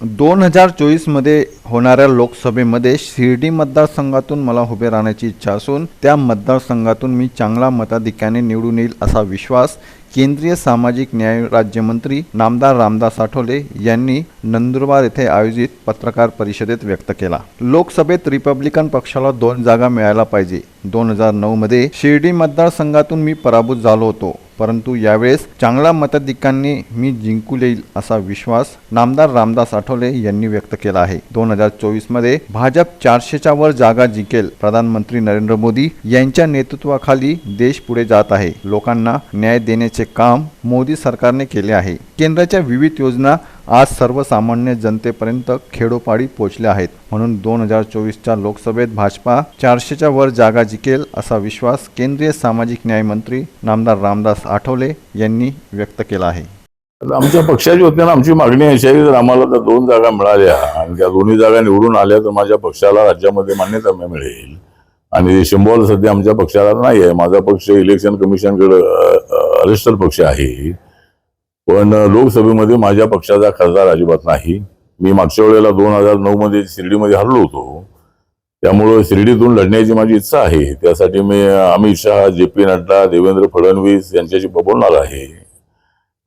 दोन हजार चोवीसमध्ये होणाऱ्या लोकसभेमध्ये शिर्डी मतदारसंघातून मला उभे राहण्याची इच्छा असून त्या मतदारसंघातून मी चांगला मताधिक्याने निवडून येईल असा विश्वास केंद्रीय सामाजिक न्याय राज्यमंत्री नामदार रामदास आठवले यांनी नंदुरबार येथे आयोजित पत्रकार परिषदेत व्यक्त केला. लोकसभेत रिपब्लिकन पक्षाला दोन जागा मिळायला पाहिजे. दोन हजार नऊमध्ये शिर्डी मतदारसंघातून मी पराभूत झालो होतो. परंतु यावेळेस चांगला मताधिकांनी मी जिंकू येईल असा विश्वास नामदार रामदास आठवले यांनी व्यक्त केला आहे. दोन हजार चोवीसमध्ये भाजप चारशेच्या वर जागा जिंकेल प्रधानमंत्री नरेंद्र मोदी यांच्या नेतृत्वाखाली देश पुढे जात आहे. लोकांना न्याय देण्याचे काम मोदी सरकारने केले आहे. केंद्राच्या विविध योजना आज सर्वसामान्य जनतेपर्यंत खेडोपाडी पोहोचल्या आहेत. म्हणून दोन हजार चोवीसच्या लोकसभेत भाजपा चारशेच्या वर जागा जिंकेल असा विश्वास केंद्रीय सामाजिक न्याय मंत्री नामदार रामदास आठवले यांनी व्यक्त केला आहे. आमच्या पक्षाच्या वतीनं आमची मागणी अशी आहे जर आम्हाला तर दोन जागा मिळाल्या आणि त्या दोन्ही जागा निवडून आल्या तर माझ्या पक्षाला राज्यामध्ये मान्यता मिळेल. आणि शिंबॉल सध्या आमच्या पक्षाला नाही आहे माझा पक्ष इलेक्शन कमिशनकडे अरेस्टर पक्ष आहे. पण लोकसभेमध्ये माझ्या पक्षाचा खासदार अजिबात नाही. मी मागच्या वेळेला दोन हजार नऊ मध्ये शिर्डीमध्ये हरलो होतो. त्यामुळं शिर्डीतून लढण्याची माझी इच्छा आहे. त्यासाठी मी अमित शहा जे पी नड्डा देवेंद्र फडणवीस यांच्याशी बोलणार आहे.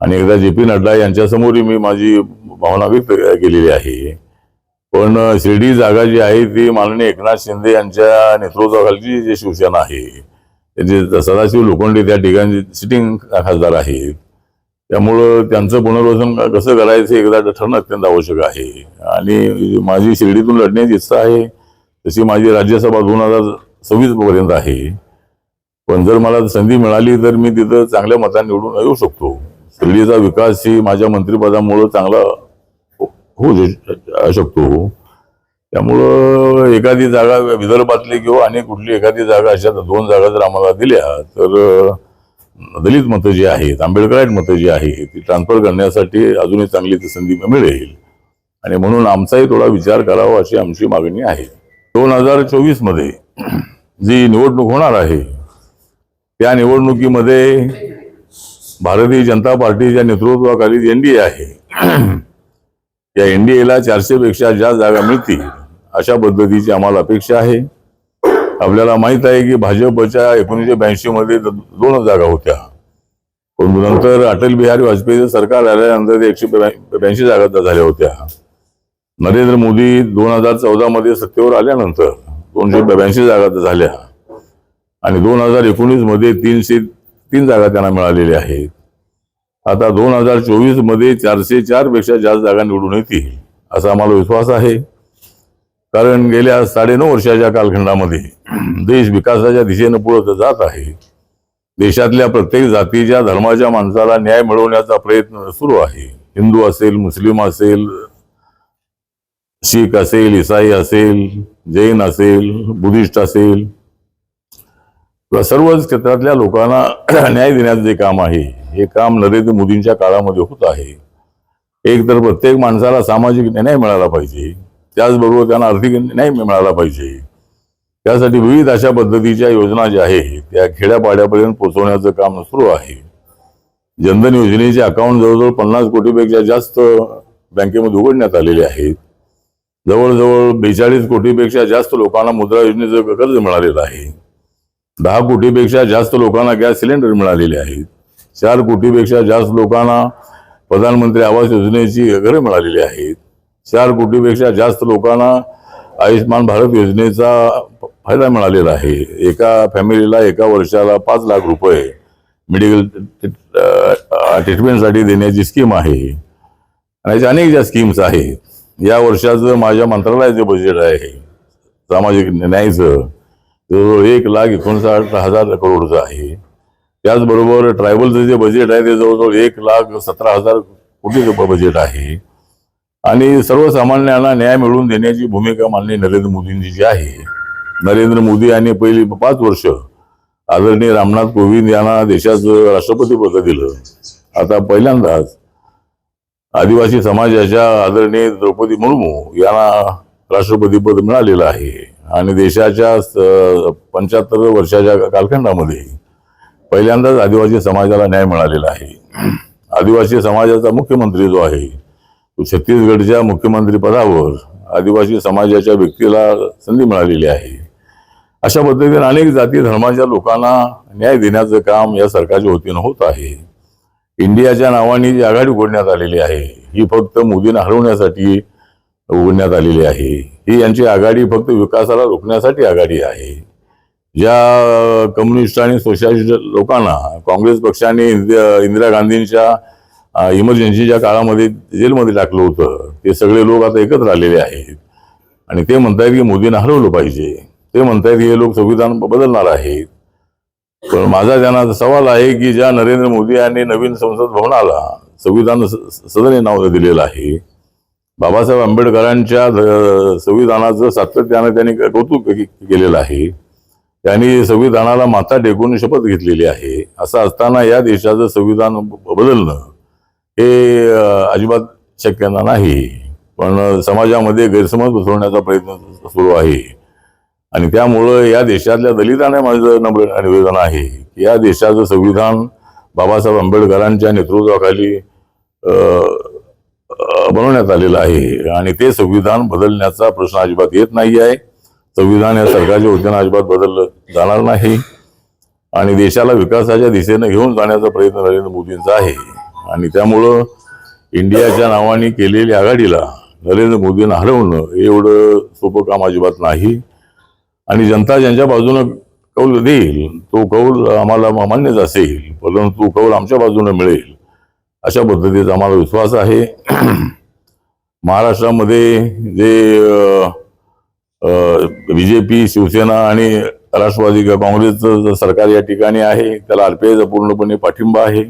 आणि एकदा जे पी नड्डा यांच्यासमोरही मी माझी भावना व्यक्त केलेली आहे. पण शिर्डी जागा जी आहे ती माननीय एकनाथ शिंदे यांच्या नेतृत्वाखालची जी शिवसेना आहे त्यांचे सदाशिव लोखंडे त्या ठिकाणी सिटिंग खासदार आहेत. त्यामुळं त्यांचं पुनर्वसन कसं करायचं एकदा ठरणं अत्यंत आवश्यक आहे. आणि माझी शिर्डीतून लढण्याची इच्छा आहे तशी माझी राज्यसभा दोन हजार सव्वीस पर्यंत आहे. पण जर मला संधी मिळाली तर मी तिथं चांगल्या मताने निवडून येऊ शकतो. शिर्डीचा विकास ही माझ्या मंत्रिपदामुळं चांगला हो- होऊ शकतो. त्यामुळं एखादी जागा विदर्भातली किंवा आणि कुठली एखादी जागा अशा दोन जागा जर आम्हाला दिल्या तर दलित मतं जी आहेत आंबेडकराईट मतं जी आहेत ती ट्रान्सफर करण्यासाठी अजूनही चांगली ती संधी मिळेल. आणि म्हणून आमचाही थोडा विचार करावा अशी आमची मागणी आहे. दोन हजार चोवीसमध्ये जी निवडणूक होणार आहे त्या निवडणुकीमध्ये भारतीय जनता पार्टीच्या नेतृत्वाखाली ए आहे. या एन डी एला चारशेपेक्षा जास्त जागा मिळतील अशा पद्धतीची आम्हाला अपेक्षा आहे. आपल्याला माहीत आहे की भाजपच्या एकोणीसशे ब्याऐंशी मध्ये दोन जागा होत्या. पण नंतर अटल बिहारी वाजपेयीचं सरकार आल्यानंतर ते एकशे ब्याऐंशी जागा झाल्या होत्या. नरेंद्र मोदी दोन हजार चौदा मध्ये सत्तेवर आल्यानंतर दोनशे ब्याऐंशी जागा झाल्या. आणि दोन हजार एकोणीसमध्ये तीनशे तीन जागा त्यांना मिळालेल्या आहेत. आता दोन हजार चोवीसमध्ये चारशे चारपेक्षा जास्त जागा निवडून येतील असा आम्हाला विश्वास आहे. कारण गेल्या साडेनऊ वर्षाच्या कालखंडामध्ये देश विकासाच्या दिशेनं पुढत जात आहे. देशातल्या प्रत्येक जातीच्या धर्माच्या माणसाला न्याय मिळवण्याचा प्रयत्न सुरू आहे. हिंदू असेल मुस्लिम असेल शीख असेल इसाई असेल जैन असेल बुद्धिस्ट असेल किंवा सर्वच क्षेत्रातल्या लोकांना न्याय देण्याचं जे काम आहे हे काम नरेंद्र मोदींच्या काळामध्ये होत आहे. एक तर प्रत्येक माणसाला सामाजिक न्याय मिळाला पाहिजे त्याचबरोबर त्यांना आर्थिक न्याय मिळाला पाहिजे. त्यासाठी विविध अशा पद्धतीच्या योजना ज्या आहेत त्या खेड्यापाड्यापर्यंत पोहोचवण्याचं काम सुरू आहे. जनधन योजनेचे अकाउंट जवळजवळ पन्नास कोटीपेक्षा जास्त बँकेमध्ये उघडण्यात आलेले आहेत. जवळजवळ बेचाळीस कोटीपेक्षा जास्त लोकांना मुद्रा योजनेचं कर्ज मिळालेलं आहे. दहा कोटीपेक्षा जास्त लोकांना गॅस सिलेंडर मिळालेले आहेत. चार कोटीपेक्षा जास्त लोकांना प्रधानमंत्री आवास योजनेची घरं मिळालेली आहेत. चार कोटीपेक्षा जास्त लोकांना आयुष्यमान भारत योजनेचा फायदा मिळालेला आहे. एका फॅमिलीला एका वर्षाला पाच लाख रुपये मेडिकल ट्रीटमेंटसाठी देण्याची स्कीम आहे. आणि याच्या अनेक ज्या स्कीम्स आहेत या वर्षाचं माझ्या मंत्रालयाचं बजेट आहे. सामाजिक न्यायाचं. जवळजवळ एक लाख एकोणसाठ हजार करोडचं आहे. त्याचबरोबर ट्रायबलचं जे बजेट आहे ते जवळजवळ एक लाख सतरा हजार कोटीचं बजेट आहे. आणि सर्वसामान्यांना न्याय मिळवून देण्याची भूमिका माननीय नरेंद्र मोदींची जी आहे. नरेंद्र मोदी यांनी पहिली पाच वर्ष आदरणीय रामनाथ कोविंद यांना देशाचं राष्ट्रपती पद दिलं. आता पहिल्यांदाच आदिवासी समाजाच्या आदरणीय द्रौपदी मुर्मू यांना राष्ट्रपती पद मिळालेलं आहे. आणि देशाच्या पंच्याहत्तर वर्षाच्या कालखंडामध्ये पहिल्यांदाच आदिवासी समाजाला न्याय मिळालेला आहे. आदिवासी समाजाचा मुख्यमंत्री जो आहे छत्तीसगडच्या मुख्यमंत्री पदावर आदिवासी समाजाच्या व्यक्तीला संधी मिळालेली आहे. अशा पद्धतीने अनेक जाती धर्माच्या लोकांना न्याय देण्याचं काम या सरकारच्या वतीनं होत आहे. इंडियाच्या नावाने जी आघाडी उघडण्यात आलेली आहे ही फक्त मोदींना हरवण्यासाठी उघडण्यात आलेली आहे. ही यांची आघाडी फक्त विकासाला रोखण्यासाठी आघाडी आहे. ज्या कम्युनिस्ट आणि सोशलिस्ट लोकांना काँग्रेस पक्षाने इंदिरा गांधींच्या इमर्जन्सीच्या काळामध्ये जेलमध्ये टाकलं होतं ते सगळे लोक आता एकत्र आलेले आहेत. आणि ते म्हणतायत की मोदींना हरवलं पाहिजे. ते म्हणतायत हे लोक संविधान बदलणार आहेत. पण माझा त्यांना सवाल आहे की ज्या नरेंद्र मोदी यांनी नवीन संसद भवनाला संविधान सदन हे नाव दिलेलं आहे बाबासाहेब आंबेडकरांच्या संविधानाचं सातत्यानं त्यांनी कौतुक केलेलं आहे. त्यांनी संविधानाला माथा टेकून शपथ घेतलेली आहे. असं असताना या देशाचं संविधान बदलणं हे अजिबात शक्यता नाही. पण समाजामध्ये गैरसमज पसरवण्याचा प्रयत्न सुरू आहे. आणि त्यामुळं या देशातल्या दलितांना माझं नम्र निवेदन आहे की या देशाचं संविधान बाबासाहेब आंबेडकरांच्या नेतृत्वाखाली अं, बनवण्यात आलेलं आहे. आणि ते संविधान बदलण्याचा प्रश्न अजिबात येत नाही आहे. संविधान या सरकारच्या वतीनं अजिबात बदललं जाणार नाही. आणि देशाला विकासाच्या दिशेनं घेऊन जाण्याचा प्रयत्न नरेंद्र मोदींचा आहे. आणि त्यामुळं इंडियाच्या नावाने केलेल्या आघाडीला नरेंद्र मोदींना हरवणं हे एवढं सोपं काम अजिबात नाही. आणि जनता ज्यांच्या बाजूनं कौल देईल तो कौल आम्हाला मान्यच असेल परंतु कौल आमच्या बाजूनं मिळेल अशा पद्धतीचा आम्हाला विश्वास आहे. महाराष्ट्रामध्ये जे बी जे पी शिवसेना आणि राष्ट्रवादी काँग्रेसचं सरकार या ठिकाणी आहे त्याला आरपीआयचा पूर्णपणे पाठिंबा आहे.